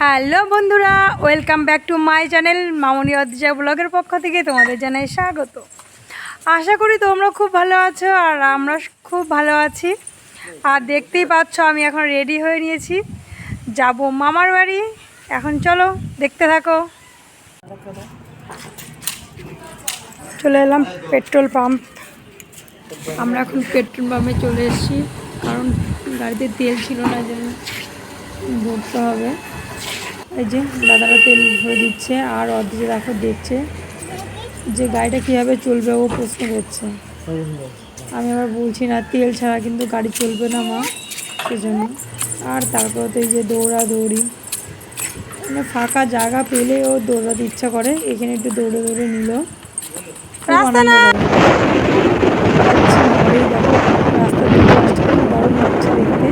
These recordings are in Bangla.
হ্যালো বন্ধুরা, welcome back to my channel Mamoni Adrija ব্লগের পক্ষ থেকে তোমাদের জানাই স্বাগত। আশা করি তোমরা খুব ভালো আছো আর আমরা খুব ভালো আছি। আর দেখতেই পাচ্ছ আমি এখন রেডি হয়ে নিয়েছি। যাব মামার বাড়ি। এখন চলো, দেখতে থাকো। চলে এলাম পেট্রোল পাম্প। আমরা এখন পেট্রোল পাম্পে চলে এসেছি, কারণ গাড়িতে তেল ছিল না জন্য ভরতে হবে। এই যে দাদারা তেল ভরে দিচ্ছে আর অর্ধেক দেখো দেখছে যে গাড়িটা কীভাবে চলবে ও প্রশ্ন করছে। আমি আবার বলছি না তেল ছাড়া কিন্তু গাড়ি চলবে না মা সেজন্য। আর তারপর তো এই যে দৌড়া দৌড়ি মানে ফাঁকা জায়গা পেলে ও দৌড়াতে ইচ্ছা করে এখানে একটু দৌড়ে দৌড়ে নিল খুব আনন্দ করে যাচ্ছি ঘরেই দেখো রাস্তা দিয়ে যাচ্ছে খুব দারুণ লাগছে দেখতে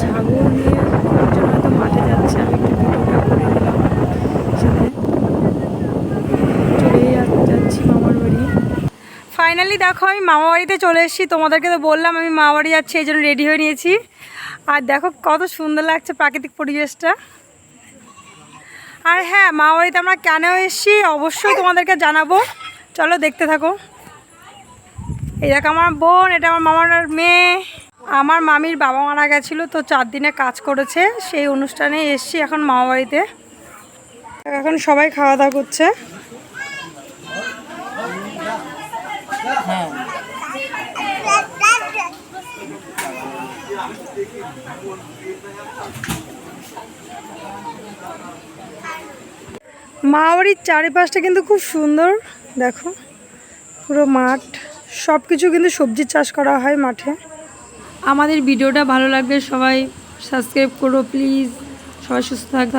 ছাগল নিয়ে একজন হয়তো মাঠে যাচ্ছে আমি একটু ভিডিওটা করে দিলাম সাথে। যাচ্ছি মামার বাড়ি। ফাইনালি দেখো আমি মামা বাড়িতে চলে এসেছি। তোমাদেরকে তো বললাম আমি মামা বাড়ি যাচ্ছি এই জন্য রেডি হয়ে নিয়েছি। আর দেখো কত সুন্দর লাগছে প্রাকৃতিক পরিবেশটা। আর হ্যাঁ মামা বাড়িতে আমরা কেন এসেছি অবশ্যই তোমাদেরকে জানাব। চলো দেখতে থাকো। এই দেখো আমার বোন, এটা আমার মামার মেয়ে। আমার মামির বাবা মারা গেছিল তো চার দিনে কাজ করেছে, সেই অনুষ্ঠানে এসছি এখন মামা বাড়িতে এখন সবাই খাওয়া দাওয়া করছে। মামাবাড়ির চারিপাশটা কিন্তু খুব সুন্দর, দেখো। পুরো মাঠ। সব কিছু কিন্তু সবজি চাষ করা হয় মাঠে। আমাদের ভিডিওটা ভালো লাগলে সবাই সাবস্ক্রাইব করো প্লিজ সবাই সুস্থ থাকবে